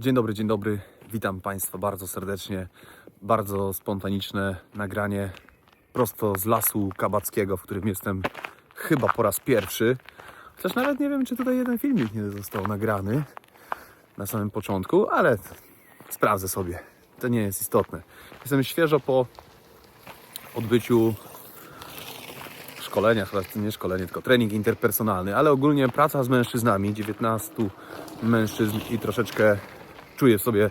Dzień dobry, dzień dobry. Witam Państwa bardzo serdecznie. Bardzo spontaniczne nagranie prosto z lasu kabackiego, w którym jestem chyba po raz pierwszy. Chociaż nawet nie wiem, czy tutaj jeden filmik nie został nagrany na samym początku, ale sprawdzę sobie. To nie jest istotne. Jestem świeżo po odbyciu szkolenia, chyba nie szkolenie, tylko trening interpersonalny, ale ogólnie praca z mężczyznami, 19 mężczyzn i troszeczkę czuję sobie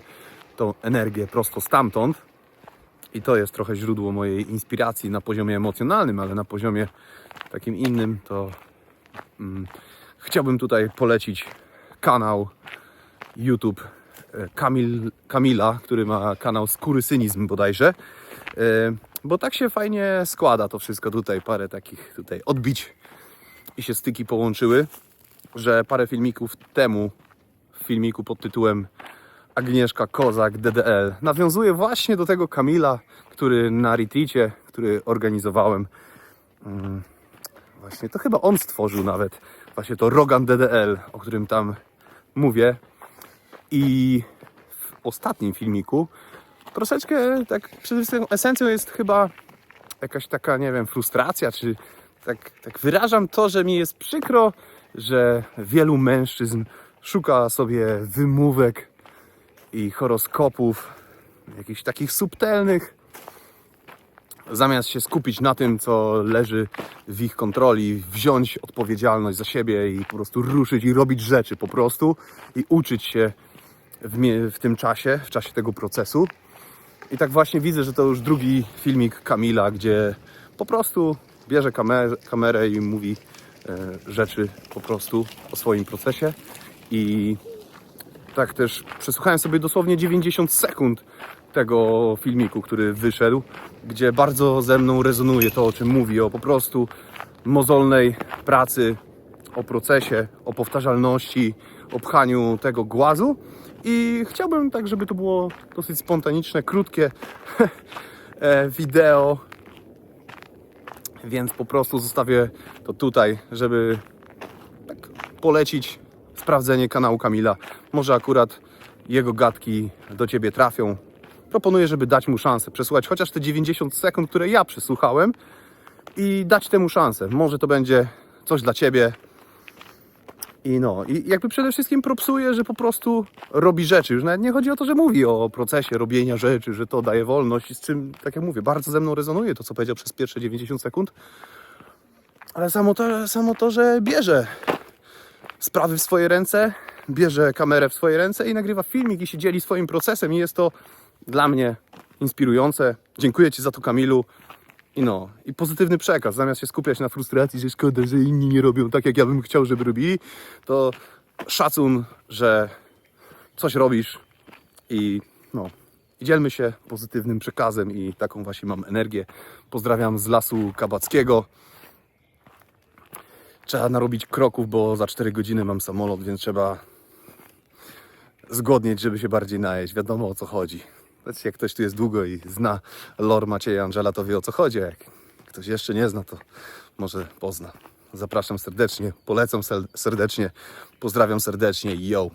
tą energię prosto stamtąd. I to jest trochę źródło mojej inspiracji na poziomie emocjonalnym, ale na poziomie takim innym to mm, chciałbym tutaj polecić kanał YouTube e, Kamil, Kamila, który ma kanał Skórysynizm bodajże. E, Bo tak się fajnie składa to wszystko tutaj, parę takich tutaj odbić i się styki połączyły, że parę filmików temu w filmiku pod tytułem Agnieszka Kozak DDL nawiązuje właśnie do tego Kamila, który na retreacie, który organizowałem mm, właśnie to chyba on stworzył nawet właśnie to Rogan DDL, o którym tam mówię. I w ostatnim filmiku troszeczkę tak przede wszystkim esencją jest chyba jakaś taka, nie wiem, frustracja, czy tak, tak wyrażam to, że mi jest przykro, że wielu mężczyzn szuka sobie wymówek i horoskopów, jakichś takich subtelnych, zamiast się skupić na tym, co leży w ich kontroli, wziąć odpowiedzialność za siebie i po prostu ruszyć i robić rzeczy po prostu i uczyć się w, w tym czasie, w czasie tego procesu. I tak właśnie widzę, że to już drugi filmik Kamila, gdzie po prostu bierze kamerę, kamerę i mówi e, rzeczy po prostu o swoim procesie. I tak też przesłuchałem sobie dosłownie 90 sekund tego filmiku, który wyszedł, gdzie bardzo ze mną rezonuje to, o czym mówi, o po prostu mozolnej pracy, o procesie, o powtarzalności, o pchaniu tego głazu. I chciałbym tak, żeby to było dosyć spontaniczne, krótkie e, wideo, więc po prostu zostawię to tutaj, żeby tak polecić sprawdzenie kanału Kamila. Może akurat jego gadki do Ciebie trafią. Proponuję, żeby dać mu szansę, przesłuchać chociaż te 90 sekund, które ja przesłuchałem i dać temu szansę. Może to będzie coś dla Ciebie. I no, i jakby przede wszystkim propsuje, że po prostu robi rzeczy. Już nawet nie chodzi o to, że mówi o procesie robienia rzeczy, że to daje wolność, z czym, tak jak mówię, bardzo ze mną rezonuje to, co powiedział przez pierwsze 90 sekund. Ale samo to, samo to że bierze sprawy w swoje ręce, bierze kamerę w swoje ręce i nagrywa filmik i się dzieli swoim procesem i jest to dla mnie inspirujące. Dziękuję Ci za to Kamilu. I no, i pozytywny przekaz, zamiast się skupiać na frustracji, że szkoda, że inni nie robią tak, jak ja bym chciał, żeby robili, to szacun, że coś robisz i no, i dzielmy się pozytywnym przekazem i taką właśnie mam energię. Pozdrawiam z lasu kabackiego. Trzeba narobić kroków, bo za 4 godziny mam samolot, więc trzeba zgodnieć, żeby się bardziej najeść. Wiadomo o co chodzi. Znaczy, jak ktoś tu jest długo i zna lore Macieja Angela, to wie o co chodzi. a Jak ktoś jeszcze nie zna, to może pozna. Zapraszam serdecznie, polecam serdecznie, pozdrawiam serdecznie. Yo!